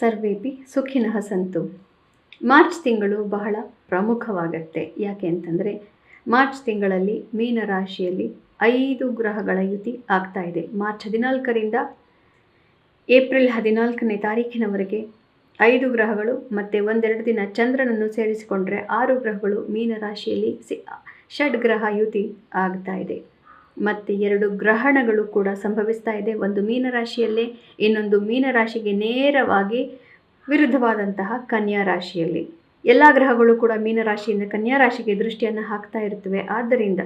ಸರ್ವೇಪಿ ಸುಖಿನಃ Santu. March ತಿಂಗಳು ಬಹಳ ಪ್ರಮುಖವಾಗತ್ತೆ. ಯಾಕೆ ಅಂತಂದರೆ, ಮಾರ್ಚ್ ತಿಂಗಳಲ್ಲಿ ಮೀನ ರಾಶಿಯಲ್ಲಿ ಐದು ಗ್ರಹಗಳ ಯುತಿ ಆಗ್ತಾ ಇದೆ. ಮಾರ್ಚ್ ಹದಿನಾಲ್ಕರಿಂದ ಏಪ್ರಿಲ್ ಹದಿನಾಲ್ಕನೇ ತಾರೀಕಿನವರೆಗೆ ಐದು ಗ್ರಹಗಳು ಮತ್ತು ಒಂದೆರಡು ದಿನ ಚಂದ್ರನನ್ನು ಸೇರಿಸಿಕೊಂಡ್ರೆ ಆರು ಗ್ರಹಗಳು ಮೀನ ರಾಶಿಯಲ್ಲಿ ಸಿ ಷಡ್ ಗ್ರಹ ಯುತಿ ಆಗ್ತಾ ಇದೆ. ಮತ್ತು ಎರಡು ಗ್ರಹಣಗಳು ಕೂಡ ಸಂಭವಿಸ್ತಾ ಇದೆ. ಒಂದು ಮೀನರಾಶಿಯಲ್ಲೇ, ಇನ್ನೊಂದು ಮೀನರಾಶಿಗೆ ನೇರವಾಗಿ ವಿರುದ್ಧವಾದಂತಹ ಕನ್ಯಾ ರಾಶಿಯಲ್ಲಿ. ಎಲ್ಲ ಗ್ರಹಗಳು ಕೂಡ ಮೀನರಾಶಿಯಿಂದ ಕನ್ಯಾ ರಾಶಿಗೆ ದೃಷ್ಟಿಯನ್ನು ಹಾಕ್ತಾ ಇರ್ತವೆ. ಆದ್ದರಿಂದ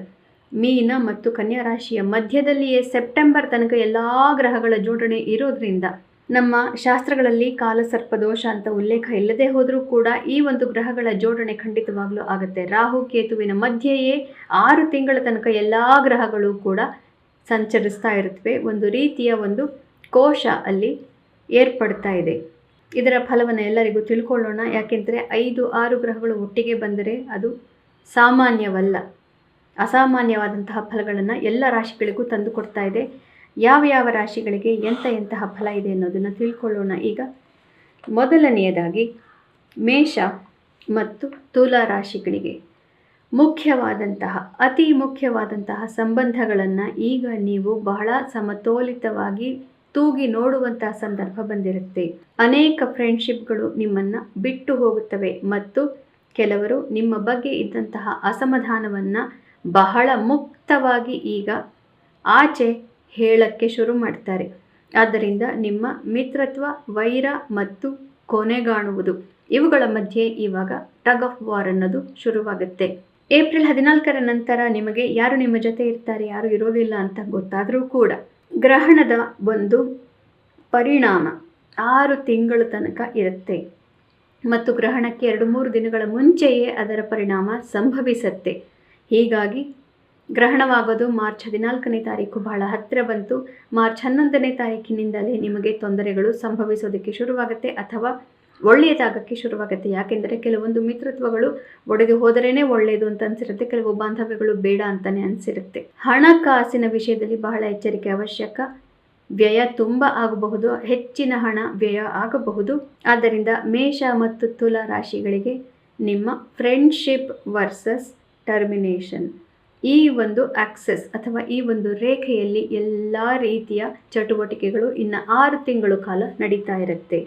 ಮೀನ ಮತ್ತು ಕನ್ಯಾ ರಾಶಿಯ ಮಧ್ಯದಲ್ಲಿಯೇ ಸೆಪ್ಟೆಂಬರ್ ತನಕ ಎಲ್ಲ ಗ್ರಹಗಳ ಜೋಡಣೆ ಇರೋದ್ರಿಂದ ನಮ್ಮ ಶಾಸ್ತ್ರಗಳಲ್ಲಿ ಕಾಲಸರ್ಪದೋಷ ಅಂತ ಉಲ್ಲೇಖ ಇಲ್ಲದೆ ಹೋದರೂ ಕೂಡ ಈ ಒಂದು ಗ್ರಹಗಳ ಜೋಡಣೆ ಖಂಡಿತವಾಗ್ಲೂ ಆಗುತ್ತೆ. ರಾಹು, ಕೇತುವಿನ ಮಧ್ಯೆಯೇ ಆರು ತಿಂಗಳ ತನಕ ಎಲ್ಲ ಗ್ರಹಗಳು ಕೂಡ ಸಂಚರಿಸ್ತಾ ಇರುತ್ತವೆ. ಒಂದು ರೀತಿಯ ಒಂದು ಕೋಶ ಅಲ್ಲಿ ಏರ್ಪಡ್ತಾ ಇದೆ. ಇದರ ಫಲವನ್ನು ಎಲ್ಲರಿಗೂ ತಿಳ್ಕೊಳ್ಳೋಣ. ಯಾಕೆಂದರೆ ಐದು, ಆರು ಗ್ರಹಗಳು ಒಟ್ಟಿಗೆ ಬಂದರೆ ಅದು ಸಾಮಾನ್ಯವಲ್ಲ. ಅಸಾಮಾನ್ಯವಾದಂತಹ ಫಲಗಳನ್ನು ಎಲ್ಲ ರಾಶಿಗಳಿಗೂ ತಂದುಕೊಡ್ತಾ ಇದೆ. ಯಾವ ಯಾವ ರಾಶಿಗಳಿಗೆ ಎಂಥ ಎಂತಹ ಫಲ ಇದೆ ಅನ್ನೋದನ್ನು ತಿಳ್ಕೊಳ್ಳೋಣ ಈಗ. ಮೊದಲನೆಯದಾಗಿ ಮೇಷ ಮತ್ತು ತುಲಾ ರಾಶಿಗಳಿಗೆ ಮುಖ್ಯವಾದಂತಹ, ಅತಿ ಮುಖ್ಯವಾದಂತಹ ಸಂಬಂಧಗಳನ್ನು ಈಗ ನೀವು ಬಹಳ ಸಮತೋಲಿತವಾಗಿ ತೂಗಿ ನೋಡುವಂತಹ ಸಂದರ್ಭ ಬಂದಿರುತ್ತೆ. ಅನೇಕ ಫ್ರೆಂಡ್ಶಿಪ್ಗಳು ನಿಮ್ಮನ್ನು ಬಿಟ್ಟು ಹೋಗುತ್ತವೆ ಮತ್ತು ಕೆಲವರು ನಿಮ್ಮ ಬಗ್ಗೆ ಇದ್ದಂತಹ ಅಸಮಾಧಾನವನ್ನು ಬಹಳ ಮುಕ್ತವಾಗಿ ಈಗ ಆಚೆ ಹೇಳಕ್ಕೆ ಶುರು ಮಾಡ್ತಾರೆ. ಆದ್ದರಿಂದ ನಿಮ್ಮ ಮಿತ್ರತ್ವ, ವೈರ ಮತ್ತು ಕೊನೆಗಾಣುವುದು. ಇವುಗಳ ಮಧ್ಯೆ ಇವಾಗ ಟಗ್ ಆಫ್ ವಾರ್ ಅನ್ನೋದು ಶುರುವಾಗುತ್ತೆ. ಏಪ್ರಿಲ್ ಹದಿನಾಲ್ಕರ ನಂತರ ನಿಮಗೆ ಯಾರು ನಿಮ್ಮ ಜೊತೆ ಇರ್ತಾರೆ, ಯಾರು ಇರೋದಿಲ್ಲ ಅಂತ ಗೊತ್ತಾದರೂ ಕೂಡ ಗ್ರಹಣದ ಒಂದು ಪರಿಣಾಮ ಆರು ತಿಂಗಳ ತನಕ ಇರುತ್ತೆ. ಮತ್ತು ಗ್ರಹಣಕ್ಕೆ ಎರಡು ಮೂರು ದಿನಗಳ ಮುಂಚೆಯೇ ಅದರ ಪರಿಣಾಮ ಸಂಭವಿಸತ್ತೆ. ಹೀಗಾಗಿ ಗ್ರಹಣವಾಗೋದು ಮಾರ್ಚ್ ಹದಿನಾಲ್ಕನೇ ತಾರೀಕು ಬಹಳ ಹತ್ತಿರ ಬಂತು. ಮಾರ್ಚ್ ಹನ್ನೊಂದನೇ ತಾರೀಕಿನಿಂದಲೇ ನಿಮಗೆ ತೊಂದರೆಗಳು ಸಂಭವಿಸೋದಕ್ಕೆ ಶುರುವಾಗುತ್ತೆ ಅಥವಾ ಒಳ್ಳೆಯದಾಗಕ್ಕೆ ಶುರುವಾಗುತ್ತೆ. ಯಾಕೆಂದರೆ ಕೆಲವೊಂದು ಮಿತ್ರತ್ವಗಳು ಒಡೆದು ಹೋದರೇನೆ ಒಳ್ಳೆಯದು ಅಂತ ಅನಿಸಿರುತ್ತೆ, ಕೆಲವು ಬಾಂಧವ್ಯಗಳು ಬೇಡ ಅಂತಲೇ ಅನಿಸಿರುತ್ತೆ. ಹಣಕಾಸಿನ ವಿಷಯದಲ್ಲಿ ಬಹಳ ಎಚ್ಚರಿಕೆ ಅವಶ್ಯಕ. ವ್ಯಯ ತುಂಬ ಆಗಬಹುದು, ಹೆಚ್ಚಿನ ಹಣ ವ್ಯಯ ಆಗಬಹುದು. ಆದ್ದರಿಂದ ಮೇಷ ಮತ್ತು ತುಲಾ ರಾಶಿಗಳಿಗೆ ನಿಮ್ಮ ಫ್ರೆಂಡ್ಶಿಪ್ ವರ್ಸಸ್ ಟರ್ಮಿನೇಷನ್ ಈ ಒಂದು ಆಕ್ಸೆಸ್ ಅಥವಾ ಈ ಒಂದು ರೇಖೆಯಲ್ಲಿ ಎಲ್ಲ ರೀತಿಯ ಚಟುವಟಿಕೆಗಳು ಇನ್ನು ಆರು ತಿಂಗಳು ಕಾಲ ನಡೀತಾ ಇರುತ್ತೆ.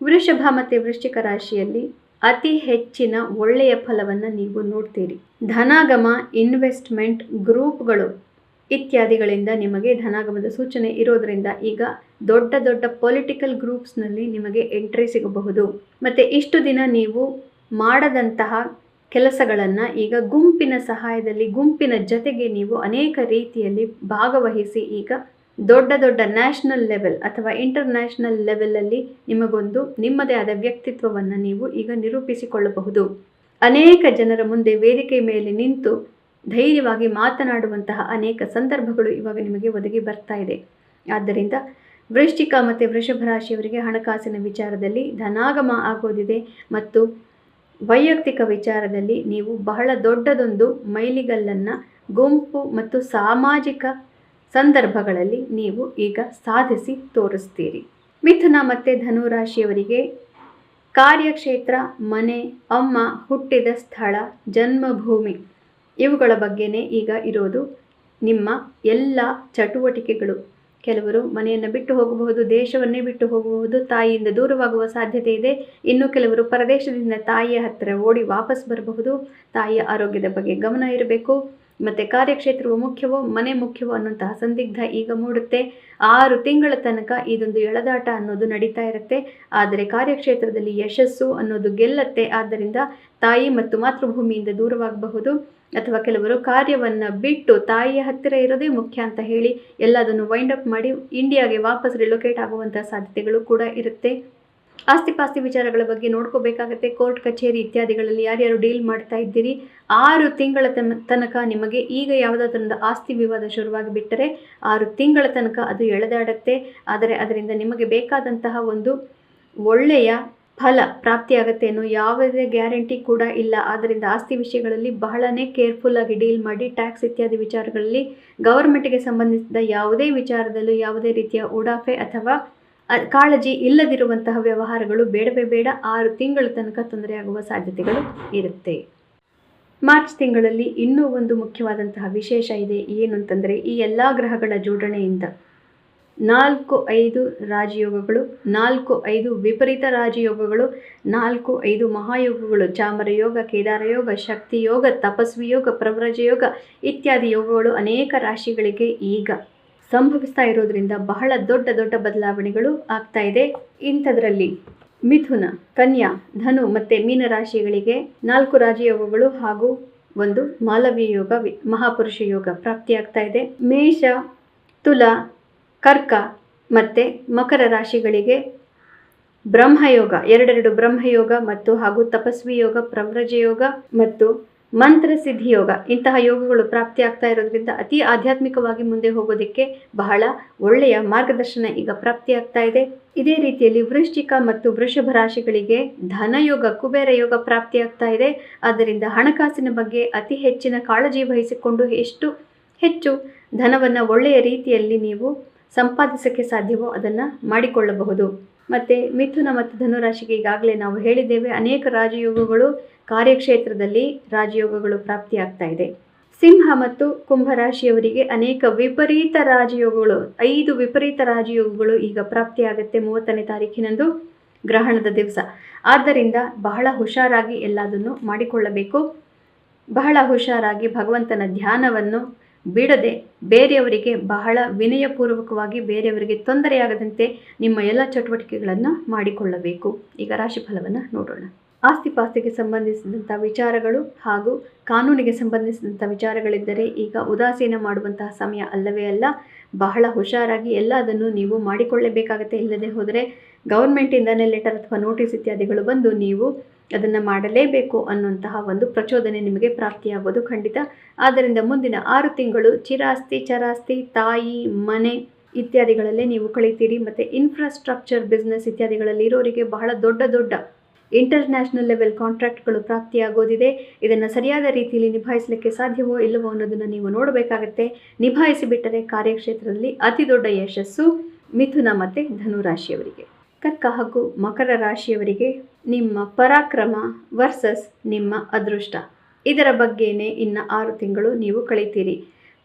ವೃಷಭ ಮತ್ತು ವೃಶ್ಚಿಕ ರಾಶಿಯಲ್ಲಿ ಅತಿ ಹೆಚ್ಚಿನ ಒಳ್ಳೆಯ ಫಲವನ್ನು ನೀವು ನೋಡ್ತೀರಿ. ಧನಾಗಮ, ಇನ್ವೆಸ್ಟ್ಮೆಂಟ್ ಗ್ರೂಪ್ಗಳು ಇತ್ಯಾದಿಗಳಿಂದ ನಿಮಗೆ ಧನಾಗಮದ ಸೂಚನೆ ಇರೋದರಿಂದ ಈಗ ದೊಡ್ಡ ದೊಡ್ಡ ಪೊಲಿಟಿಕಲ್ ಗ್ರೂಪ್ಸ್ನಲ್ಲಿ ನಿಮಗೆ ಎಂಟ್ರಿ ಸಿಗಬಹುದು. ಮತ್ತು ಇಷ್ಟು ದಿನ ನೀವು ಮಾಡದಂತಹ ಕೆಲಸಗಳನ್ನು ಈಗ ಗುಂಪಿನ ಸಹಾಯದಲ್ಲಿ, ಗುಂಪಿನ ಜೊತೆಗೆ ನೀವು ಅನೇಕ ರೀತಿಯಲ್ಲಿ ಭಾಗವಹಿಸಿ ಈಗ ದೊಡ್ಡ ದೊಡ್ಡ ನ್ಯಾಷನಲ್ ಲೆವೆಲ್ ಅಥವಾ ಇಂಟರ್ನ್ಯಾಷನಲ್ ಲೆವೆಲಲ್ಲಿ ನಿಮಗೊಂದು ನಿಮ್ಮದೇ ಆದ ವ್ಯಕ್ತಿತ್ವವನ್ನು ನೀವು ಈಗ ನಿರೂಪಿಸಿಕೊಳ್ಳಬಹುದು. ಅನೇಕ ಜನರ ಮುಂದೆ ವೇದಿಕೆ ಮೇಲೆ ನಿಂತು ಧೈರ್ಯವಾಗಿ ಮಾತನಾಡುವಂತಹ ಅನೇಕ ಸಂದರ್ಭಗಳು ಇವಾಗ ನಿಮಗೆ ಒದಗಿ ಬರ್ತಾ ಇದೆ. ಆದ್ದರಿಂದ ವೃಶ್ಚಿಕ ಮತ್ತು ವೃಷಭ ರಾಶಿಯವರಿಗೆ ಹಣಕಾಸಿನ ವಿಚಾರದಲ್ಲಿ ಧನಾಗಮ ಆಗೋದಿದೆ ಮತ್ತು ವೈಯಕ್ತಿಕ ವಿಚಾರದಲ್ಲಿ ನೀವು ಬಹಳ ದೊಡ್ಡದೊಂದು ಮೈಲಿಗಲ್ಲನ್ನು ಗುಂಪು ಮತ್ತು ಸಾಮಾಜಿಕ ಸಂದರ್ಭಗಳಲ್ಲಿ ನೀವು ಈಗ ಸಾಧಿಸಿ ತೋರಿಸ್ತೀರಿ. ಮಿಥುನ ಮತ್ತು ಧನುರಾಶಿಯವರಿಗೆ ಕಾರ್ಯಕ್ಷೇತ್ರ, ಮನೆ, ಅಮ್ಮ, ಹುಟ್ಟಿದ ಸ್ಥಳ, ಜನ್ಮಭೂಮಿ ಇವುಗಳ ಬಗ್ಗೆನೇ ಈಗ ಇರೋದು ನಿಮ್ಮ ಎಲ್ಲ ಚಟುವಟಿಕೆಗಳು. ಕೆಲವರು ಮನೆಯನ್ನು ಬಿಟ್ಟು ಹೋಗಬಹುದು, ದೇಶವನ್ನೇ ಬಿಟ್ಟು ಹೋಗಬಹುದು, ತಾಯಿಯಿಂದ ದೂರವಾಗುವ ಸಾಧ್ಯತೆ ಇದೆ. ಇನ್ನು ಕೆಲವರು ಪರದೇಶದಿಂದ ತಾಯಿಯ ಹತ್ತಿರ ಓಡಿ ವಾಪಸ್ ಬರಬಹುದು. ತಾಯಿಯ ಆರೋಗ್ಯದ ಬಗ್ಗೆ ಗಮನ ಇರಬೇಕು. ಮತ್ತು ಕಾರ್ಯಕ್ಷೇತ್ರವು ಮುಖ್ಯವೋ, ಮನೆ ಮುಖ್ಯವೋ ಅನ್ನುವಂತಹ ಸಂದಿಗ್ಧ ಈಗ ಮೂಡುತ್ತೆ. ಆರು ತಿಂಗಳ ತನಕ ಇದೊಂದು ಎಳೆದಾಟ ಅನ್ನೋದು ನಡೀತಾ ಇರುತ್ತೆ. ಆದರೆ ಕಾರ್ಯಕ್ಷೇತ್ರದಲ್ಲಿ ಯಶಸ್ಸು ಅನ್ನೋದು ಗೆಲ್ಲತ್ತೆ. ಆದ್ದರಿಂದ ತಾಯಿ ಮತ್ತು ಮಾತೃಭೂಮಿಯಿಂದ ದೂರವಾಗಬಹುದು. ಅಥವಾ ಕೆಲವರು ಕಾರ್ಯವನ್ನು ಬಿಟ್ಟು ತಾಯಿಯ ಹತ್ತಿರ ಇರೋದೇ ಮುಖ್ಯ ಅಂತ ಹೇಳಿ ಎಲ್ಲದನ್ನು ವೈಂಡ್ ಅಪ್ ಮಾಡಿ ಇಂಡಿಯಾಗೆ ವಾಪಸ್ ರಿಲೊಕೇಟ್ ಆಗುವಂಥ ಸಾಧ್ಯತೆಗಳು ಕೂಡ ಇರುತ್ತೆ. ಆಸ್ತಿ ಪಾಸ್ತಿ ವಿಚಾರಗಳ ಬಗ್ಗೆ ನೋಡ್ಕೋಬೇಕಾಗತ್ತೆ. ಕೋರ್ಟ್ ಕಚೇರಿ ಇತ್ಯಾದಿಗಳಲ್ಲಿ ಯಾರ್ಯಾರು ಡೀಲ್ ಮಾಡ್ತಾ ಇದ್ದೀರಿ? ಆರು ತಿಂಗಳ ತನ, ತನಕ ನಿಮಗೆ ಈಗ ಯಾವುದಾದ್ರೊಂದು ಆಸ್ತಿ ವಿವಾದ ಶುರುವಾಗಿ ಬಿಟ್ಟರೆ ಆರು ತಿಂಗಳ ತನಕ ಅದು ಎಳೆದಾಡುತ್ತೆ. ಆದರೆ ಅದರಿಂದ ನಿಮಗೆ ಬೇಕಾದಂತಹ ಒಂದು ಒಳ್ಳೆಯ ಫಲ ಪ್ರಾಪ್ತಿಯಾಗತ್ತೆ ಅನ್ನೋ ಯಾವುದೇ ಗ್ಯಾರಂಟಿ ಕೂಡ ಇಲ್ಲ. ಆದ್ದರಿಂದ ಆಸ್ತಿ ವಿಷಯಗಳಲ್ಲಿ ಬಹಳನೇ ಕೇರ್ಫುಲ್ಲಾಗಿ ಡೀಲ್ ಮಾಡಿ ಟ್ಯಾಕ್ಸ್ ಇತ್ಯಾದಿ ವಿಚಾರಗಳಲ್ಲಿ ಗೌರ್ಮೆಂಟ್ಗೆ ಸಂಬಂಧಿಸಿದ ಯಾವುದೇ ವಿಚಾರದಲ್ಲೂ ಯಾವುದೇ ರೀತಿಯ ಉಡಾಫೆ ಅಥವಾ ಕಾಳಜಿ ಇಲ್ಲದಿರುವಂತಹ ವ್ಯವಹಾರಗಳು ಬೇಡವೇ ಬೇಡ. ಆರು ತಿಂಗಳ ತನಕ ತೊಂದರೆಯಾಗುವ ಸಾಧ್ಯತೆಗಳು ಇರುತ್ತೆ. ಮಾರ್ಚ್ ತಿಂಗಳಲ್ಲಿ ಇನ್ನೂ ಒಂದು ಮುಖ್ಯವಾದಂತಹ ವಿಶೇಷ ಇದೆ. ಏನು ಅಂತಂದರೆ ಈ ಎಲ್ಲ ಗ್ರಹಗಳ ಜೋಡಣೆಯಿಂದ ನಾಲ್ಕು ಐದು ರಾಜಯೋಗಗಳು, ನಾಲ್ಕು ಐದು ವಿಪರೀತ ರಾಜಯೋಗಗಳು, ನಾಲ್ಕು ಐದು ಮಹಾಯೋಗಗಳು, ಚಾಮರ ಯೋಗ, ಕೇದಾರ ಯೋಗ, ಶಕ್ತಿ ಯೋಗ, ತಪಸ್ವಿ ಯೋಗ, ಪ್ರವ್ರಜ ಯೋಗ ಇತ್ಯಾದಿ ಯೋಗಗಳು ಅನೇಕ ರಾಶಿಗಳಿಗೆ ಈಗ ಸಂಭವಿಸ್ತಾ ಇರೋದ್ರಿಂದ ಬಹಳ ದೊಡ್ಡ ದೊಡ್ಡ ಬದಲಾವಣೆಗಳು ಆಗ್ತಾ ಇದೆ ಇಂಥದ್ರಲ್ಲಿ. ಮಿಥುನ, ಕನ್ಯಾ, ಧನು ಮತ್ತು ಮೀನರಾಶಿಗಳಿಗೆ ನಾಲ್ಕು ರಾಜಯೋಗಗಳು ಹಾಗೂ ಒಂದು ಮಾಲವ್ಯ ಯೋಗ, ಮಹಾಪುರುಷ ಯೋಗ ಪ್ರಾಪ್ತಿಯಾಗ್ತಾ ಇದೆ. ಮೇಷ, ತುಲಾ ಕರ್ಕ ಮತ್ತು ಮಕರ ರಾಶಿಗಳಿಗೆ ಬ್ರಹ್ಮಯೋಗ, ಎರಡೆರಡು ಬ್ರಹ್ಮಯೋಗ ಮತ್ತು ಹಾಗೂ ತಪಸ್ವಿ ಯೋಗ, ಪ್ರವ್ರಜ ಯೋಗ ಮತ್ತು ಮಂತ್ರ ಸಿದ್ಧಿ ಯೋಗ. ಇಂತಹ ಯೋಗಗಳು ಪ್ರಾಪ್ತಿ ಆಗ್ತಾ ಇರೋದ್ರಿಂದ ಅತಿ ಆಧ್ಯಾತ್ಮಿಕವಾಗಿ ಮುಂದೆ ಹೋಗೋದಕ್ಕೆ ಬಹಳ ಒಳ್ಳೆಯ ಮಾರ್ಗದರ್ಶನ ಈಗ ಪ್ರಾಪ್ತಿಯಾಗ್ತಾ ಇದೆ. ಇದೇ ರೀತಿಯಲ್ಲಿ ವೃಶ್ಚಿಕ ಮತ್ತು ವೃಷಭ ರಾಶಿಗಳಿಗೆ ಧನಯೋಗ ಕುಬೇರ ಯೋಗ ಪ್ರಾಪ್ತಿಯಾಗ್ತಾ ಇದೆ. ಆದ್ದರಿಂದ ಹಣಕಾಸಿನ ಬಗ್ಗೆ ಅತಿ ಹೆಚ್ಚಿನ ಕಾಳಜಿ ವಹಿಸಿಕೊಂಡು ಎಷ್ಟು ಹೆಚ್ಚು ಧನವನ್ನು ಒಳ್ಳೆಯ ರೀತಿಯಲ್ಲಿ ನೀವು ಸಂಪಾದಿಸೋಕ್ಕೆ ಸಾಧ್ಯವೋ ಅದನ್ನು ಮಾಡಿಕೊಳ್ಳಬಹುದು. ಮತ್ತು ಮಿಥುನ ಮತ್ತು ಧನುರಾಶಿಗೆ ಈಗಾಗಲೇ ನಾವು ಹೇಳಿದ್ದೇವೆ, ಅನೇಕ ರಾಜಯೋಗಗಳು ಕಾರ್ಯಕ್ಷೇತ್ರದಲ್ಲಿ ರಾಜಯೋಗಗಳು ಪ್ರಾಪ್ತಿಯಾಗ್ತಾ ಇದೆ. ಸಿಂಹ ಮತ್ತು ಕುಂಭರಾಶಿಯವರಿಗೆ ಅನೇಕ ವಿಪರೀತ ರಾಜಯೋಗಗಳು, ಐದು ವಿಪರೀತ ರಾಜಯೋಗಗಳು ಈಗ ಪ್ರಾಪ್ತಿಯಾಗುತ್ತೆ ಮೂವತ್ತನೇ ತಾರೀಕಿನಂದು ಗ್ರಹಣದ ದಿವಸ. ಆದ್ದರಿಂದ ಬಹಳ ಹುಷಾರಾಗಿ ಎಲ್ಲದನ್ನು ಮಾಡಿಕೊಳ್ಳಬೇಕು. ಬಹಳ ಹುಷಾರಾಗಿ ಭಗವಂತನ ಧ್ಯಾನವನ್ನು ಬಿಡದೆ ಬೇರೆಯವರಿಗೆ ಬಹಳ ವಿನಯಪೂರ್ವಕವಾಗಿ ಬೇರೆಯವರಿಗೆ ತೊಂದರೆಯಾಗದಂತೆ ನಿಮ್ಮ ಎಲ್ಲ ಚಟುವಟಿಕೆಗಳನ್ನು ಮಾಡಿಕೊಳ್ಳಬೇಕು. ಈಗ ರಾಶಿಫಲವನ್ನು ನೋಡೋಣ. ಆಸ್ತಿಪಾಸ್ತಿಗೆ ಸಂಬಂಧಿಸಿದಂಥ ವಿಚಾರಗಳು ಹಾಗೂ ಕಾನೂನಿಗೆ ಸಂಬಂಧಿಸಿದಂಥ ವಿಚಾರಗಳಿದ್ದರೆ ಈಗ ಉದಾಸೀನ ಮಾಡುವಂತಹ ಸಮಯ ಅಲ್ಲವೇ ಅಲ್ಲ. ಬಹಳ ಹುಷಾರಾಗಿ ಎಲ್ಲದನ್ನು ನೀವು ಮಾಡಿಕೊಳ್ಳಬೇಕಾಗತ್ತೆ. ಇಲ್ಲದೆ ಹೋದರೆ ಗೌರ್ಮೆಂಟಿಂದನೇ ಲೆಟರ್ ಅಥವಾ ನೋಟಿಸ್ ಇತ್ಯಾದಿಗಳು ಬಂದು ನೀವು ಅದನ್ನು ಮಾಡಲೇಬೇಕು ಅನ್ನುವಂತಹ ಒಂದು ಪ್ರಚೋದನೆ ನಿಮಗೆ ಪ್ರಾಪ್ತಿಯಾಗೋದು ಖಂಡಿತ. ಆದ್ದರಿಂದ ಮುಂದಿನ ಆರು ತಿಂಗಳು ಚಿರಾಸ್ತಿ, ಚರಾಸ್ತಿ, ತಾಯಿ, ಮನೆ ಇತ್ಯಾದಿಗಳಲ್ಲೇ ನೀವು ಕಳೀತೀರಿ. ಮತ್ತು ಇನ್ಫ್ರಾಸ್ಟ್ರಕ್ಚರ್ ಬಿಸ್ನೆಸ್ ಇತ್ಯಾದಿಗಳಲ್ಲಿ ಇರೋರಿಗೆ ಬಹಳ ದೊಡ್ಡ ದೊಡ್ಡ ಇಂಟರ್ನ್ಯಾಷನಲ್ ಲೆವೆಲ್ ಕಾಂಟ್ರಾಕ್ಟ್ಗಳು ಪ್ರಾಪ್ತಿಯಾಗೋದಿದೆ. ಇದನ್ನು ಸರಿಯಾದ ರೀತಿಯಲ್ಲಿ ನಿಭಾಯಿಸಲಿಕ್ಕೆ ಸಾಧ್ಯವೋ ಇಲ್ಲವೋ ಅನ್ನೋದನ್ನು ನೀವು ನೋಡಬೇಕಾಗತ್ತೆ. ನಿಭಾಯಿಸಿಬಿಟ್ಟರೆ ಕಾರ್ಯಕ್ಷೇತ್ರದಲ್ಲಿ ಅತಿ ದೊಡ್ಡ ಯಶಸ್ಸು. ಮಿಥುನ ಮತ್ತು ಧನುರಾಶಿಯವರಿಗೆ. ಕರ್ಕ ಹಾಗೂ ಮಕರ ರಾಶಿಯವರಿಗೆ ನಿಮ್ಮ ಪರಾಕ್ರಮ ವರ್ಸಸ್ ನಿಮ್ಮ ಅದೃಷ್ಟ. ಇದರ ಬಗ್ಗೆನೇ ಇನ್ನು ಆರು ತಿಂಗಳು ನೀವು ಕಳೀತೀರಿ.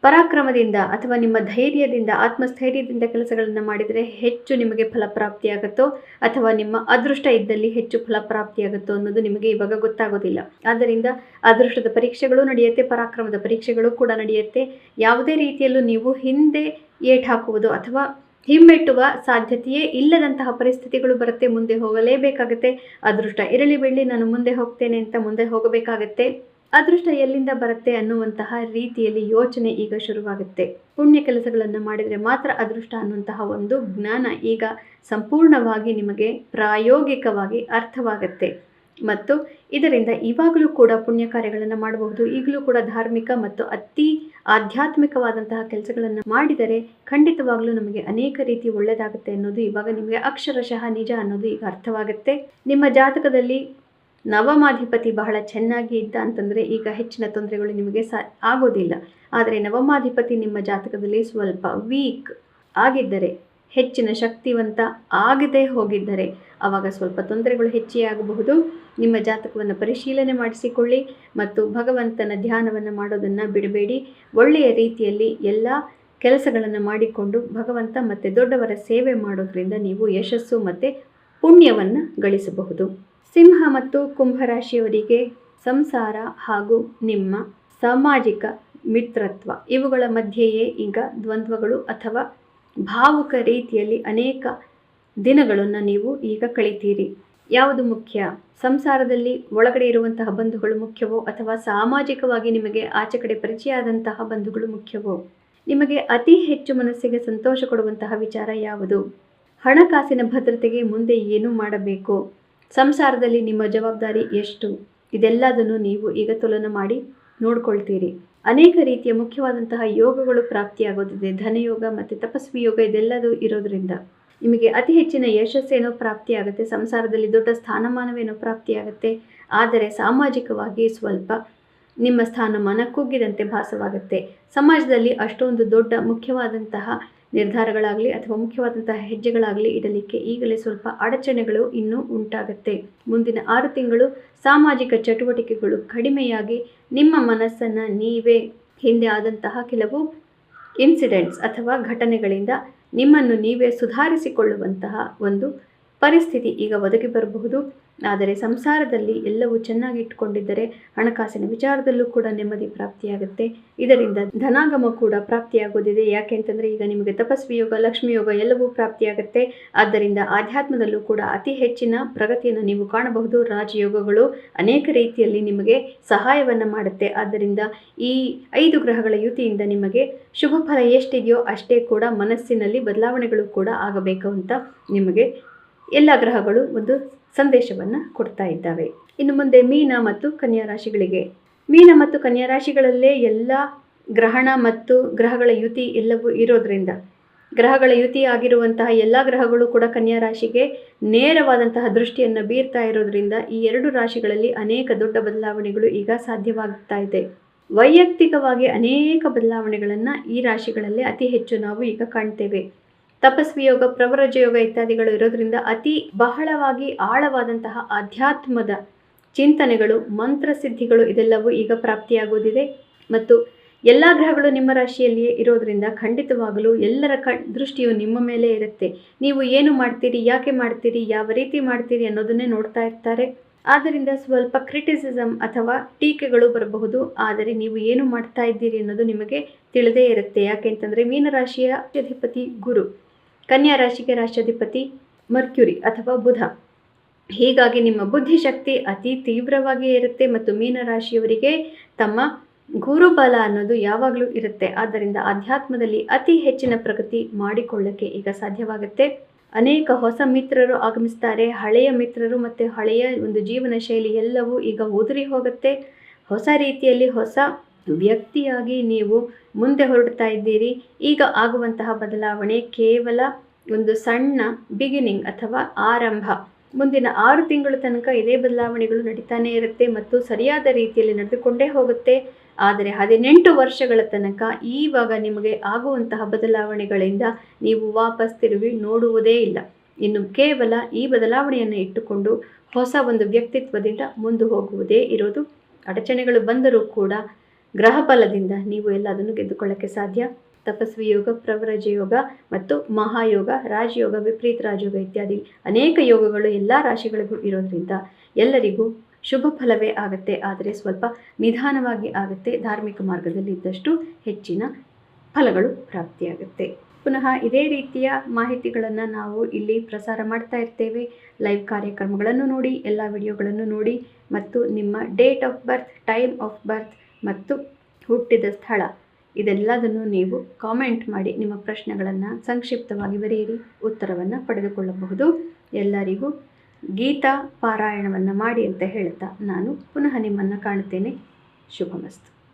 ಪರಾಕ್ರಮದಿಂದ ಅಥವಾ ನಿಮ್ಮ ಧೈರ್ಯದಿಂದ, ಆತ್ಮಸ್ಥೈರ್ಯದಿಂದ ಕೆಲಸಗಳನ್ನು ಮಾಡಿದರೆ ಹೆಚ್ಚು ನಿಮಗೆ ಫಲಪ್ರಾಪ್ತಿಯಾಗುತ್ತೋ ಅಥವಾ ನಿಮ್ಮ ಅದೃಷ್ಟ ಇದ್ದಲ್ಲಿ ಹೆಚ್ಚು ಫಲಪ್ರಾಪ್ತಿಯಾಗುತ್ತೋ ಅನ್ನೋದು ನಿಮಗೆ ಇವಾಗ ಗೊತ್ತಾಗೋದಿಲ್ಲ. ಆದ್ದರಿಂದ ಅದೃಷ್ಟದ ಪರೀಕ್ಷೆಗಳು ನಡೆಯುತ್ತೆ, ಪರಾಕ್ರಮದ ಪರೀಕ್ಷೆಗಳು ಕೂಡ ನಡೆಯುತ್ತೆ. ಯಾವುದೇ ರೀತಿಯಲ್ಲೂ ನೀವು ಹಿಂದೆ ಏಟ್ ಹಾಕುವುದು ಅಥವಾ ಹಿಮ್ಮೆಟ್ಟುವ ಸಾಧ್ಯತೆಯೇ ಇಲ್ಲದಂತಹ ಪರಿಸ್ಥಿತಿಗಳು ಬರುತ್ತೆ, ಮುಂದೆ ಹೋಗಲೇಬೇಕಾಗುತ್ತೆ. ಅದೃಷ್ಟ ಇರಲಿ ಬೆಳ್ಳಿ ನಾನು ಮುಂದೆ ಹೋಗ್ತೇನೆ ಅಂತ ಮುಂದೆ ಹೋಗಬೇಕಾಗತ್ತೆ. ಅದೃಷ್ಟ ಎಲ್ಲಿಂದ ಬರುತ್ತೆ ಅನ್ನುವಂತಹ ರೀತಿಯಲ್ಲಿ ಯೋಚನೆ ಈಗ ಶುರುವಾಗುತ್ತೆ. ಪುಣ್ಯ ಕೆಲಸಗಳನ್ನು ಮಾಡಿದರೆ ಮಾತ್ರ ಅದೃಷ್ಟ ಅನ್ನುವಂತಹ ಒಂದು ಜ್ಞಾನ ಈಗ ಸಂಪೂರ್ಣವಾಗಿ ನಿಮಗೆ ಪ್ರಾಯೋಗಿಕವಾಗಿ ಅರ್ಥವಾಗುತ್ತೆ. ಮತ್ತು ಇದರಿಂದ ಇವಾಗಲೂ ಕೂಡ ಪುಣ್ಯ ಕಾರ್ಯಗಳನ್ನು ಮಾಡಬಹುದು. ಈಗಲೂ ಕೂಡ ಧಾರ್ಮಿಕ ಮತ್ತು ಅತಿ ಆಧ್ಯಾತ್ಮಿಕವಾದಂತಹ ಕೆಲಸಗಳನ್ನು ಮಾಡಿದರೆ ಖಂಡಿತವಾಗಲೂ ನಮಗೆ ಅನೇಕ ರೀತಿ ಒಳ್ಳೆಯದಾಗುತ್ತೆ ಅನ್ನೋದು ಇವಾಗ ನಿಮಗೆ ಅಕ್ಷರಶಃ ನಿಜ ಅನ್ನೋದು ಈಗ ಅರ್ಥವಾಗುತ್ತೆ. ನಿಮ್ಮ ಜಾತಕದಲ್ಲಿ ನವಮಾಧಿಪತಿ ಬಹಳ ಚೆನ್ನಾಗಿ ಇದ್ದ ಅಂತಂದರೆ ಈಗ ಹೆಚ್ಚಿನ ತೊಂದರೆಗಳು ನಿಮಗೆ ಸಾ ಆಗೋದಿಲ್ಲ. ಆದರೆ ನವಮಾಧಿಪತಿ ನಿಮ್ಮ ಜಾತಕದಲ್ಲಿ ಸ್ವಲ್ಪ ವೀಕ್ ಆಗಿದ್ದರೆ ಹೆಚ್ಚಿನ ಶಕ್ತಿವಂತ ಆಗದೇ ಹೋಗಿದ್ದರೆ ಆವಾಗ ಸ್ವಲ್ಪ ತೊಂದರೆಗಳು ಹೆಚ್ಚಿಯಾಗಬಹುದು. ನಿಮ್ಮ ಜಾತಕವನ್ನು ಪರಿಶೀಲನೆ ಮಾಡಿಸಿಕೊಳ್ಳಿ ಮತ್ತು ಭಗವಂತನ ಧ್ಯಾನವನ್ನು ಮಾಡೋದನ್ನು ಬಿಡಬೇಡಿ. ಒಳ್ಳೆಯ ರೀತಿಯಲ್ಲಿ ಎಲ್ಲ ಕೆಲಸಗಳನ್ನು ಮಾಡಿಕೊಂಡು ಭಗವಂತ ಮತ್ತು ದೊಡ್ಡವರ ಸೇವೆ ಮಾಡೋದ್ರಿಂದ ನೀವು ಯಶಸ್ಸು ಮತ್ತು ಪುಣ್ಯವನ್ನು ಗಳಿಸಬಹುದು. ಸಿಂಹ ಮತ್ತು ಕುಂಭರಾಶಿಯವರಿಗೆ ಸಂಸಾರ ಹಾಗೂ ನಿಮ್ಮ ಸಾಮಾಜಿಕ ಮಿತ್ರತ್ವ ಇವುಗಳ ಮಧ್ಯೆಯೇ ಈಗ ದ್ವಂದ್ವಗಳು ಅಥವಾ ಭಾವುಕ ರೀತಿಯಲ್ಲಿ ಅನೇಕ ದಿನಗಳನ್ನು ನೀವು ಈಗ ಕಳಿತೀರಿ. ಯಾವುದು ಮುಖ್ಯ? ಸಂಸಾರದಲ್ಲಿ ಒಳಗಡೆ ಇರುವಂತಹ ಬಂಧುಗಳು ಮುಖ್ಯವೋ? ಅಥವಾ ಸಾಮಾಜಿಕವಾಗಿ ನಿಮಗೆ ಆಚೆ ಕಡೆ ಪರಿಚಯ ಆದಂತಹ ಬಂಧುಗಳು ಮುಖ್ಯವೋ? ನಿಮಗೆ ಅತಿ ಹೆಚ್ಚು ಮನಸ್ಸಿಗೆ ಸಂತೋಷ ಕೊಡುವಂತಹ ವಿಚಾರ ಯಾವುದು? ಹಣಕಾಸಿನ ಭದ್ರತೆಗೆ ಮುಂದೆ ಏನು ಮಾಡಬೇಕು? ಸಂಸಾರದಲ್ಲಿ ನಿಮ್ಮ ಜವಾಬ್ದಾರಿ ಎಷ್ಟು? ಇದೆಲ್ಲದನ್ನು ನೀವು ಈಗ ತುಲನ ಮಾಡಿ ನೋಡ್ಕೊಳ್ತೀರಿ. ಅನೇಕ ರೀತಿಯ ಮುಖ್ಯವಾದಂತಹ ಯೋಗಗಳು ಪ್ರಾಪ್ತಿಯಾಗೋದಿದೆ ಧನಯೋಗ ಮತ್ತು ತಪಸ್ವಿ ಯೋಗ ಇದೆಲ್ಲದೂ ಇರೋದ್ರಿಂದ. ನಿಮಗೆ ಅತಿ ಹೆಚ್ಚಿನ ಯಶಸ್ಸೇನೋ ಪ್ರಾಪ್ತಿಯಾಗುತ್ತೆ. ಸಂಸಾರದಲ್ಲಿ ದೊಡ್ಡ ಸ್ಥಾನಮಾನವೇನೋ ಪ್ರಾಪ್ತಿಯಾಗುತ್ತೆ. ಆದರೆ ಸಾಮಾಜಿಕವಾಗಿ ಸ್ವಲ್ಪ ನಿಮ್ಮ ಸ್ಥಾನಮಾನ ಕುಗ್ಗಿದಂತೆ ಭಾಸವಾಗುತ್ತೆ. ಸಮಾಜದಲ್ಲಿ ಅಷ್ಟೊಂದು ದೊಡ್ಡ ಮುಖ್ಯವಾದಂತಹ ನಿರ್ಧಾರಗಳಾಗಲಿ ಅಥವಾ ಮುಖ್ಯವಾದಂತಹ ಹೆಜ್ಜೆಗಳಾಗಲಿ ಇಡಲಿಕ್ಕೆ ಈಗಲೇ ಸ್ವಲ್ಪ ಅಡಚಣೆಗಳು ಇನ್ನೂ ಉಂಟಾಗುತ್ತೆ. ಮುಂದಿನ ಆರು ತಿಂಗಳು ಸಾಮಾಜಿಕ ಚಟುವಟಿಕೆಗಳು ಕಡಿಮೆಯಾಗಿ ನಿಮ್ಮ ಮನಸ್ಸನ್ನು ನೀವೇ ಹಿಂದೆ ಆದಂತಹ ಕೆಲವು ಇನ್ಸಿಡೆಂಟ್ಸ್ ಅಥವಾ ಘಟನೆಗಳಿಂದ ನಿಮ್ಮನ್ನು ನೀವೇ ಸುಧಾರಿಸಿಕೊಳ್ಳುವಂತಹ ಒಂದು ಪರಿಸ್ಥಿತಿ ಈಗ ಒದಗಿ ಬರಬಹುದು. ಆದರೆ ಸಂಸಾರದಲ್ಲಿ ಎಲ್ಲವೂ ಚೆನ್ನಾಗಿ ಇಟ್ಟುಕೊಂಡಿದ್ದರೆ ಹಣಕಾಸಿನ ವಿಚಾರದಲ್ಲೂ ಕೂಡ ನೆಮ್ಮದಿ ಪ್ರಾಪ್ತಿಯಾಗುತ್ತೆ. ಇದರಿಂದ ಧನಾಗಮ ಕೂಡ ಪ್ರಾಪ್ತಿಯಾಗೋದಿದೆ ಯಾಕೆ ಅಂತಂದರೆ ಈಗ ನಿಮಗೆ ತಪಸ್ವಿ ಯೋಗ, ಲಕ್ಷ್ಮಿ ಯೋಗ ಎಲ್ಲವೂ ಪ್ರಾಪ್ತಿಯಾಗುತ್ತೆ. ಆದ್ದರಿಂದ ಆಧ್ಯಾತ್ಮದಲ್ಲೂ ಕೂಡ ಅತಿ ಹೆಚ್ಚಿನ ಪ್ರಗತಿಯನ್ನು ನೀವು ಕಾಣಬಹುದು. ರಾಜಯೋಗಗಳು ಅನೇಕ ರೀತಿಯಲ್ಲಿ ನಿಮಗೆ ಸಹಾಯವನ್ನು ಮಾಡುತ್ತೆ. ಆದ್ದರಿಂದ ಈ ಐದು ಗ್ರಹಗಳ ಯುತಿಯಿಂದ ನಿಮಗೆ ಶುಭ ಫಲ ಎಷ್ಟಿದೆಯೋ ಅಷ್ಟೇ ಕೂಡ ಮನಸ್ಸಿನಲ್ಲಿ ಬದಲಾವಣೆಗಳು ಕೂಡ ಆಗಬೇಕು ಅಂತ ನಿಮಗೆ ಎಲ್ಲ ಗ್ರಹಗಳು ಒಂದು ಸಂದೇಶವನ್ನು ಕೊಡ್ತಾ ಇದ್ದಾವೆ. ಇನ್ನು ಮುಂದೆ ಮೀನ ಮತ್ತು ಕನ್ಯಾ ರಾಶಿಗಳಿಗೆ ಮೀನ ಮತ್ತು ಕನ್ಯಾ ರಾಶಿಗಳಲ್ಲೇ ಎಲ್ಲ ಗ್ರಹಣ ಮತ್ತು ಗ್ರಹಗಳ ಯುತಿ ಎಲ್ಲವೂ ಇರೋದ್ರಿಂದ, ಗ್ರಹಗಳ ಯುತಿ ಆಗಿರುವಂತಹ ಎಲ್ಲ ಗ್ರಹಗಳು ಕೂಡ ಕನ್ಯಾ ರಾಶಿಗೆ ನೇರವಾದಂತಹ ದೃಷ್ಟಿಯನ್ನು ಬೀರ್ತಾ ಇರೋದ್ರಿಂದ ಈ ಎರಡು ರಾಶಿಗಳಲ್ಲಿ ಅನೇಕ ದೊಡ್ಡ ಬದಲಾವಣೆಗಳು ಈಗ ಸಾಧ್ಯವಾಗ್ತಾ ಇದೆ. ವೈಯಕ್ತಿಕವಾಗಿ ಅನೇಕ ಬದಲಾವಣೆಗಳನ್ನು ಈ ರಾಶಿಗಳಲ್ಲಿ ಅತಿ ಹೆಚ್ಚು ನಾವು ಈಗ ಕಾಣ್ತೇವೆ. ತಪಸ್ವಿ ಯೋಗ, ಪ್ರವರಜ ಯೋಗ ಇತ್ಯಾದಿಗಳು ಇರೋದ್ರಿಂದ ಅತಿ ಬಹಳವಾಗಿ ಆಳವಾದಂತಹ ಆಧ್ಯಾತ್ಮದ ಚಿಂತನೆಗಳು ಮಂತ್ರಸಿದ್ಧಿಗಳು ಇದೆಲ್ಲವೂ ಈಗ ಪ್ರಾಪ್ತಿಯಾಗೋದಿದೆ ಮತ್ತು ಎಲ್ಲ ಗ್ರಹಗಳು ನಿಮ್ಮ ರಾಶಿಯಲ್ಲಿಯೇ ಇರೋದ್ರಿಂದ ಖಂಡಿತವಾಗಲೂ ಎಲ್ಲರ ಕ, ದೃಷ್ಟಿಯು ನಿಮ್ಮ ಮೇಲೆ ಇರುತ್ತೆ. ನೀವು ಏನು ಮಾಡ್ತೀರಿ, ಯಾಕೆ ಮಾಡ್ತೀರಿ, ಯಾವ ರೀತಿ ಮಾಡ್ತೀರಿ ಅನ್ನೋದನ್ನೇ ನೋಡ್ತಾ ಇರ್ತಾರೆ. ಆದ್ದರಿಂದ ಸ್ವಲ್ಪ ಕ್ರಿಟಿಸಿಸಮ್ ಅಥವಾ ಟೀಕೆಗಳು ಬರಬಹುದು. ಆದರೆ ನೀವು ಏನು ಮಾಡ್ತಾ ಇದ್ದೀರಿ ಅನ್ನೋದು ನಿಮಗೆ ತಿಳಿದೇ ಇರುತ್ತೆ. ಯಾಕೆಂತಂದರೆ ಮೀನರಾಶಿಯ ಅಧಿಪತಿ ಗುರು. ಕನ್ಯಾ ರಾಶಿಗೆ ರಾಷ್ಟ್ರಾಧಿಪತಿ ಮರ್ಕ್ಯುರಿ ಅಥವಾ ಬುಧ. ಹೀಗಾಗಿ ನಿಮ್ಮ ಬುದ್ಧಿಶಕ್ತಿ ಅತಿ ತೀವ್ರವಾಗಿ ಇರುತ್ತೆ ಮತ್ತು ಮೀನರಾಶಿಯವರಿಗೆ ತಮ್ಮ ಗುರುಬಲ ಅನ್ನೋದು ಯಾವಾಗಲೂ ಇರುತ್ತೆ. ಆದ್ದರಿಂದ ಆಧ್ಯಾತ್ಮದಲ್ಲಿ ಅತಿ ಹೆಚ್ಚಿನ ಪ್ರಗತಿ ಮಾಡಿಕೊಳ್ಳಕ್ಕೆ ಈಗ ಸಾಧ್ಯವಾಗುತ್ತೆ. ಅನೇಕ ಹೊಸ ಮಿತ್ರರು ಆಗಮಿಸ್ತಾರೆ. ಹಳೆಯ ಮಿತ್ರರು ಮತ್ತು ಹಳೆಯ ಒಂದು ಜೀವನ ಶೈಲಿ ಎಲ್ಲವೂ ಈಗ ಉದುರಿ ಹೋಗುತ್ತೆ. ಹೊಸ ರೀತಿಯಲ್ಲಿ ಹೊಸ ವ್ಯಕ್ತಿಯಾಗಿ ನೀವು ಮುಂದೆ ಹೊರಡ್ತಾ ಇದ್ದೀರಿ, ಈಗ ಆಗುವಂತಹ ಬದಲಾವಣೆ ಕೇವಲ ಒಂದು ಸಣ್ಣ ಬಿಗಿನಿಂಗ್ ಅಥವಾ ಆರಂಭ. ಮುಂದಿನ ಆರು ತಿಂಗಳ ತನಕ ಇದೇ ಬದಲಾವಣೆಗಳು ನಡೀತಾನೆ ಇರುತ್ತೆ ಮತ್ತು ಸರಿಯಾದ ರೀತಿಯಲ್ಲಿ ನಡೆದುಕೊಂಡೇ ಹೋಗುತ್ತೆ. ಆದರೆ ಹದಿನೆಂಟು ವರ್ಷಗಳ ತನಕ ಈವಾಗ ನಿಮಗೆ ಆಗುವಂತಹ ಬದಲಾವಣೆಗಳಿಂದ ನೀವು ವಾಪಸ್ ತಿರುಗಿ ನೋಡುವುದೇ ಇಲ್ಲ. ಇನ್ನು ಕೇವಲ ಈ ಬದಲಾವಣೆಯನ್ನು ಇಟ್ಟುಕೊಂಡು ಹೊಸ ಒಂದು ವ್ಯಕ್ತಿತ್ವದಿಂದ ಮುಂದೆ ಹೋಗುವುದೇ ಇರೋದು. ಅಡಚಣೆಗಳು ಬಂದರೂ ಕೂಡ ಗ್ರಹ ಫಲದಿಂದ ನೀವು ಎಲ್ಲದನ್ನು ಗೆದ್ದುಕೊಳ್ಳಕ್ಕೆ ಸಾಧ್ಯ. ತಪಸ್ವಿ ಯೋಗ, ಪ್ರವರಜ ಯೋಗ ಮತ್ತು ಮಹಾಯೋಗ, ರಾಜಯೋಗ, ವಿಪರೀತ ರಾಜಯೋಗ ಇತ್ಯಾದಿ ಅನೇಕ ಯೋಗಗಳು ಎಲ್ಲ ರಾಶಿಗಳಿಗೂ ಇರೋದ್ರಿಂದ ಎಲ್ಲರಿಗೂ ಶುಭ ಫಲವೇ ಆಗುತ್ತೆ. ಆದರೆ ಸ್ವಲ್ಪ ನಿಧಾನವಾಗಿ ಆಗುತ್ತೆ. ಧಾರ್ಮಿಕ ಮಾರ್ಗದಲ್ಲಿ ಇದ್ದಷ್ಟು ಹೆಚ್ಚಿನ ಫಲಗಳು ಪ್ರಾಪ್ತಿಯಾಗುತ್ತೆ. ಪುನಃ ಇದೇ ರೀತಿಯ ಮಾಹಿತಿಗಳನ್ನು ನಾವು ಇಲ್ಲಿ ಪ್ರಸಾರ ಮಾಡ್ತಾ ಇರ್ತೇವೆ. ಲೈವ್ ಕಾರ್ಯಕ್ರಮಗಳನ್ನು ನೋಡಿ, ಎಲ್ಲ ವಿಡಿಯೋಗಳನ್ನು ನೋಡಿ ಮತ್ತು ನಿಮ್ಮ date of birth, time of birth ಮತ್ತು ಹುಟ್ಟಿದ ಸ್ಥಳ. ಇದೆಲ್ಲದನ್ನು ನೀವು ಕಾಮೆಂಟ್ ಮಾಡಿ ನಿಮ್ಮ ಪ್ರಶ್ನೆಗಳನ್ನು ಸಂಕ್ಷಿಪ್ತವಾಗಿ ಬರೆಯಿರಿ, ಉತ್ತರವನ್ನು ಪಡೆದುಕೊಳ್ಳಬಹುದು. ಎಲ್ಲರಿಗೂ ಗೀತಾ ಪಾರಾಯಣವನ್ನು ಮಾಡಿ ಅಂತ ಹೇಳ್ತಾ ನಾನು ಪುನಃ ನಿಮ್ಮನ್ನು ಕಾಣುತ್ತೇನೆ. ಶುಭಮಸ್ತು.